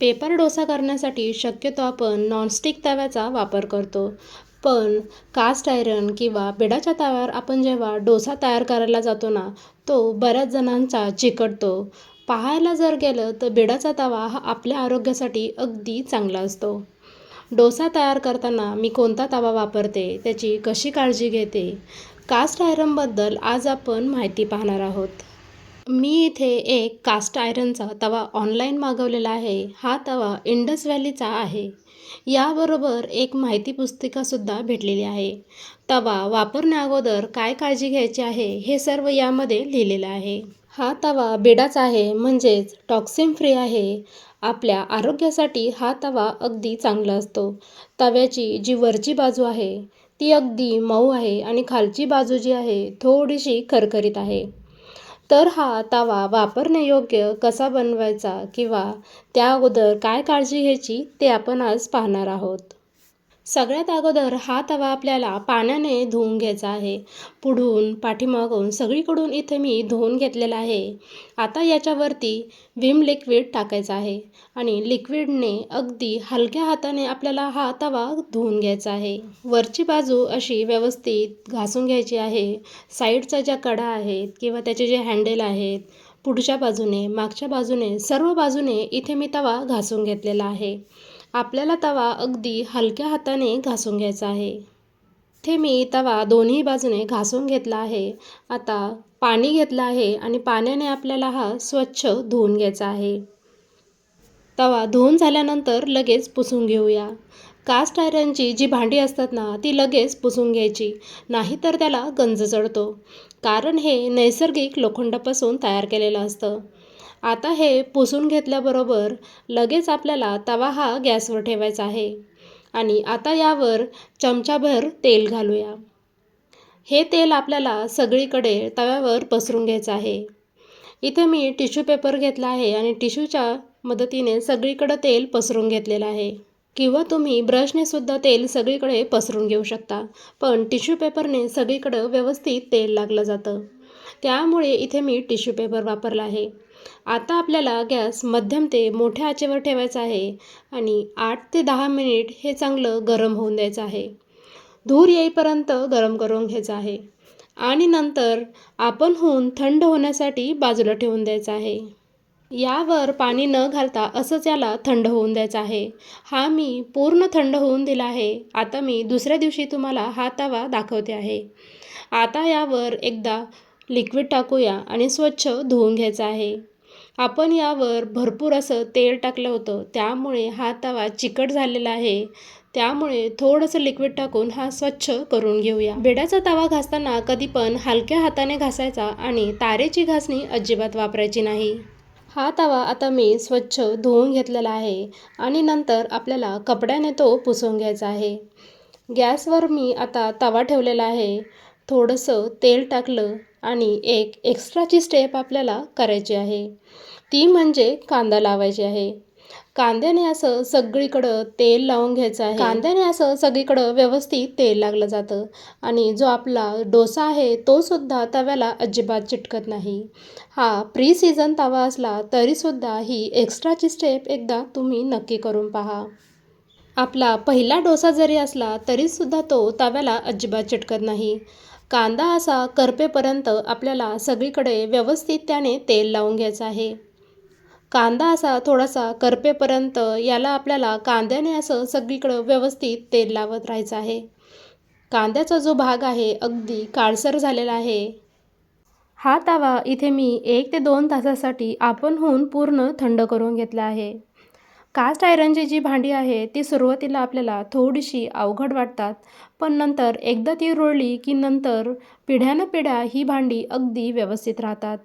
Paper dosa करण्यासाठी शक्यतो आपण नॉनस्टिक तव्याचा वापर करतो. पण कास्ट आयरन किंवा बिडाच्या तव्यावर आपण जेव्हा डोसा तयार करायला जातो ना तो बऱ्याच जणांचा चिकटतो. पाहायला जर गेलं तर बिडाचा तवा हा आपल्या आरोग्यासाठी अगदी चांगला असतो. डोसा तयार करताना मी कोणता तवा वापरते त्याची कशी काळजी घेते? कास्ट आयरनबद्दल आज आपण माहिती पाहणार आहोत. मी इथे एक कास्ट आयरनचा तवा ऑनलाईन मागवलेला आहे. हा तवा इंडस व्हॅलीचा आहे. याबरोबर एक माहिती पुस्तिकासुद्धा भेटलेली आहे. तवा वापरण्याअगोदर काय काळजी घ्यायची आहे हे सर्व यामध्ये लिहिलेलं आहे. हा तवा बेडाचा आहे म्हणजेच टॉक्सिन फ्री आहे. आपल्या आरोग्यासाठी हा तवा अगदी चांगला असतो. तव्याची जी वरची बाजू आहे ती अगदी मऊ आहे आणि खालची बाजू जी आहे थोडीशी खरखरीत आहे. तर हा तवा वापरण्यायोग्य कसा बनवायचा किंवा त्या अगोदर काय काळजी घ्यायची ते आपण आज पाहणार आहोत. सगळ्यात अगोदर हा तवा आपल्याला पाण्याने धुवून घ्यायचा आहे. पुढून पाठीमागून सगळीकडून इथे मी धुवून घेतलेला आहे. आता याच्यावरती विम लिक्विड टाकायचं आहे आणि लिक्विडने अगदी हलक्या हाताने आपल्याला हा तवा धुवून घ्यायचा आहे. वरची बाजू अशी व्यवस्थित घासून घ्यायची आहे. साईडचा ज्या कडा आहेत किंवा त्याचे जे हँडल आहेत पुढच्या बाजूने मागच्या बाजूने सर्व बाजूने इथे मी तवा घासून घेतलेला आहे. आपल्याला तवा अगदी हलक्या हाताने घासून घ्यायचा आहे. इथे मी तवा दोन्ही बाजूने घासून घेतला आहे. आता पाणी घेतलं आहे आणि पाण्याने आपल्याला हा स्वच्छ धुवून घ्यायचा आहे. तवा धुवून झाल्यानंतर लगेच पुसून घेऊया. कास्ट आयरनची जी भांडी असतात ना ती लगेच पुसून घ्यायची. नाहीतर त्याला गंज चढतो. कारण हे नैसर्गिक लोखंडापासून तयार केलेलं असतं. आता हे पुसून घेतल्याबरोबर लगेच आपल्याला तवा हा गॅसवर ठेवायचा आहे. आणि आता यावर चमचाभर तेल घालूया. हे तेल आपल्याला सगळीकडे तव्यावर पसरून घ्यायचं आहे. इथे मी टिश्यू पेपर घेतला आहे आणि टिश्यूच्या मदतीने सगळीकडं तेल पसरून घेतलेलं आहे. किंवा तुम्ही ब्रशने सुद्धा तेल सगळीकडे पसरून घेऊ शकता पण टिश्यू पेपरने सगळीकडं व्यवस्थित तेल लागलं जातं. त्यामुळे इथे मी टिश्यू पेपर वापरला आहे. आता आपल्याला गॅस मध्यम ते मोठ्या आचेवर ठेवायचा आहे आणि आठ ते दहा मिनिट हे चांगलं गरम होऊन द्यायचं आहे. धूर येईपर्यंत गरम करून घ्यायचं आहे आणि नंतर आपण होऊन थंड होण्यासाठी बाजूला ठेवून द्यायचं आहे. यावर पाणी न घालता असंच याला थंड होऊन द्यायचं आहे. हा मी पूर्ण थंड होऊन दिला आहे. आता मी दुसऱ्या दिवशी तुम्हाला हा तवा दाखवते आहे. आता यावर एकदा लिक्विड टाकूया आणि स्वच्छ धुवून घ्यायचं आहे. आपण यावर भरपूर असं तेल टाकलं होतं. त्यामुळे हा तवा चिकट झालेला आहे. त्यामुळे थोडंसं लिक्विड टाकून हा स्वच्छ करून घेऊया. बेडाचा तवा घासताना कधी पण हलक्या हाताने घासायचा आणि तारेची घासणी अजिबात वापरायची नाही. हा तवा आता मी स्वच्छ धुवून घेतलेला आहे आणि नंतर आपल्याला कपड्याने तो पुसून घ्यायचा आहे. गॅसवर मी आता तवा ठेवलेला आहे. थोडंसं तेल टाकलं आणि एक एक्स्ट्राची स्टेप आपल्याला करायची आहे. ती म्हणजे कांदा लावायची आहे. कांद्याने असं सगळीकडं तेल लावून घ्यायचं आहे. कांद्याने असं सगळीकडं व्यवस्थित तेल लागलं जातं आणि जो आपला डोसा आहे तो सुद्धा तव्याला अजिबात चिटकत नाही. हा प्री सीझन तवा असला तरीसुद्धा ही एक्स्ट्राची स्टेप एकदा तुम्ही नक्की करून पहा. आपला पहिला डोसा जरी असला तरीसुद्धा तो तव्याला अजिबात चिटकत नाही. कांदा असा करपेपर्यंत आपल्याला सगळीकडे व्यवस्थित त्याने तेल लावून घ्यायचं आहे. कांदा असा थोडासा करपेपर्यंत याला आपल्याला कांद्याने असं सगळीकडं व्यवस्थित तेल लावत राहायचं आहे. कांद्याचा जो भाग आहे अगदी काळसर झालेला आहे. हा तवा इथे मी एक ते दोन तासासाठी आपण होऊन पूर्ण थंड करून घेतला आहे. कास्ट आयरनची जी भांडी आहे ती सुरुवातीला आपल्याला थोडीशी अवघड वाटतात पण नंतर एकदा ती रोळली की नंतर पिढ्यानं पिढ्या ही भांडी अगदी व्यवस्थित राहतात.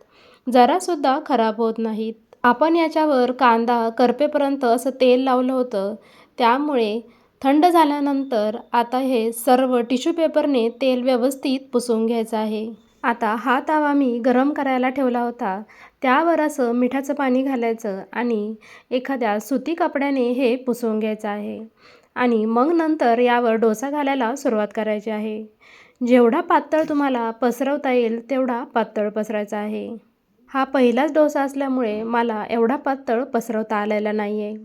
जरासुद्धा खराब होत नाहीत. आपण याच्यावर कांदा करपेपर्यंत असं तेल लावलं होतं. त्यामुळे थंड झाल्यानंतर आता हे सर्व टिश्यू पेपरने तेल व्यवस्थित पुसून घ्यायचं आहे. आता हा तवा मी गरम करायला ठेवला होता. त्यावर असं मिठाचं पाणी घालायचं आणि एखाद्या सुती कपड्याने हे पुसवून घ्यायचं आहे. आणि मग नंतर यावर डोसा घालायला सुरुवात करायची आहे. जेवढा पातळ तुम्हाला पसरवता येईल तेवढा पातळ पसरायचा आहे. हा पहिलाच डोसा असल्यामुळे मला एवढा पातळ पसरवता आलेला नाही आहे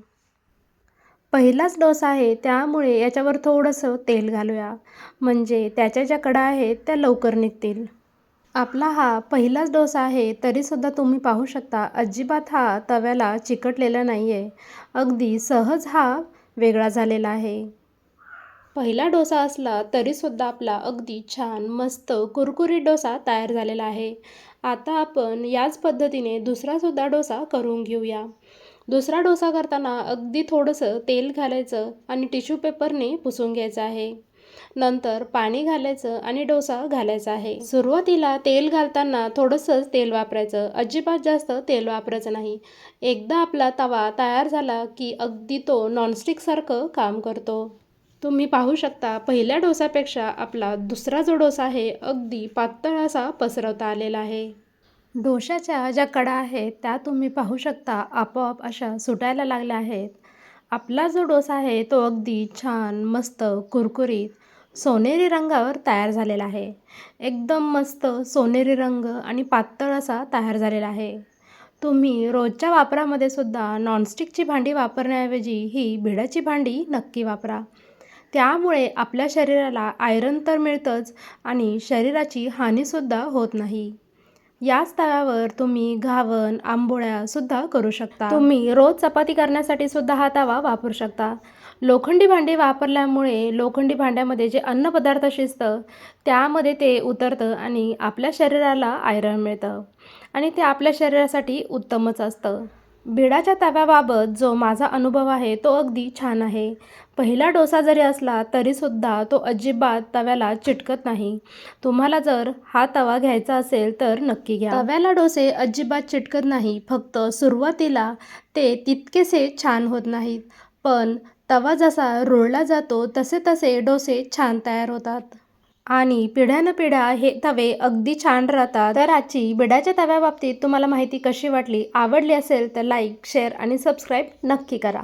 पहिलाच डोसा आहे त्यामुळे याच्यावर थोडंसं तेल घालूया. म्हणजे त्याच्या ज्या कडा आहेत त्या लवकर निघतील. आपला हा पहिलाच डोसा आहे तरीसुद्धा तुम्ही पाहू शकता अजिबात हा तव्याला चिकटलेला नाही आहे अगदी सहज हा वेगळा झालेला आहे. पहिला डोसा असला तरीसुद्धा आपला अगदी छान मस्त कुरकुरीत डोसा तयार झालेला आहे. आता आपण याच पद्धतीने दुसरासुद्धा डोसा करून घेऊया. दुसरा डोसा करताना अगदी थोडंसं तेल घालायचं आणि टिश्यू पेपरने पुसून घ्यायचं आहे. नंतर पाणी घालायचं आणि डोसा घालायचा आहे. सुरुवातीला तेल घालताना थोडंसंच तेल वापरायचं. अजिबात जास्त तेल वापरायचं नाही. एकदा आपला तवा तयार झाला की अगदी तो नॉनस्टिकसारखं काम करतो. तुम्ही पाहू शकता पहिल्या डोसापेक्षा आपला दुसरा जो डोसा आहे अगदी पातळ असा पसरवता आलेला आहे. डोशाच्या ज्या कडा आहेत त्या तुम्ही पाहू शकता आपोआप अशा सुटायला लागल्या आहेत. आपला जो डोसा आहे तो अगदी छान मस्त कुरकुरीत सोनेरी रंगावर तयार झालेला आहे. एकदम मस्त सोनेरी रंग आणि पातळ असा तयार झालेला आहे. तुम्ही रोजच्या वापरामध्ये सुद्धा नॉनस्टिकची भांडी वापरण्याऐवजी ही भिडाची भांडी नक्की वापरा. त्यामुळे आपल्या शरीराला आयरन तर मिळतंच आणि शरीराची हानीसुद्धा होत नाही. याच तव्यावर तुम्ही घावन आंबोळ्यासुद्धा करू शकता. तुम्ही रोज चपाती करण्यासाठी सुद्धा हा तवा वापरू शकता. लोखंडी भांडी वापरल्यामुळे लोखंडी भांड्यामध्ये जे अन्नपदार्थ शिजतं त्यामध्ये ते उतरतं आणि आपल्या शरीराला आयरन मिळतं. आणि ते आपल्या शरीरासाठी उत्तमच असतं. बिडाच्या तव्याबाबत जो माझा अनुभव आहे तो अगदी छान आहे. पहिला डोसा जरी असला तरीसुद्धा तो अजिबात तव्याला चिटकत नाही. तुम्हाला जर हा तवा घ्यायचा असेल तर नक्की घ्या. तव्याला डोसे अजिबात चिटकत नाही फक्त सुरुवातीला ते तितकेसे छान होत नाहीत. पण तवा जसा रोळला जातो तसे तसे डोसे छान तयार होतात. आणि पिढ्यानं पिढ्या हे तवे अगदी छान राहतात. तर आजची बिडाच्या तव्याबाबतीत तुम्हाला माहिती कशी वाटली आवडली असेल तर लाईक शेअर आणि सबस्क्राईब नक्की करा.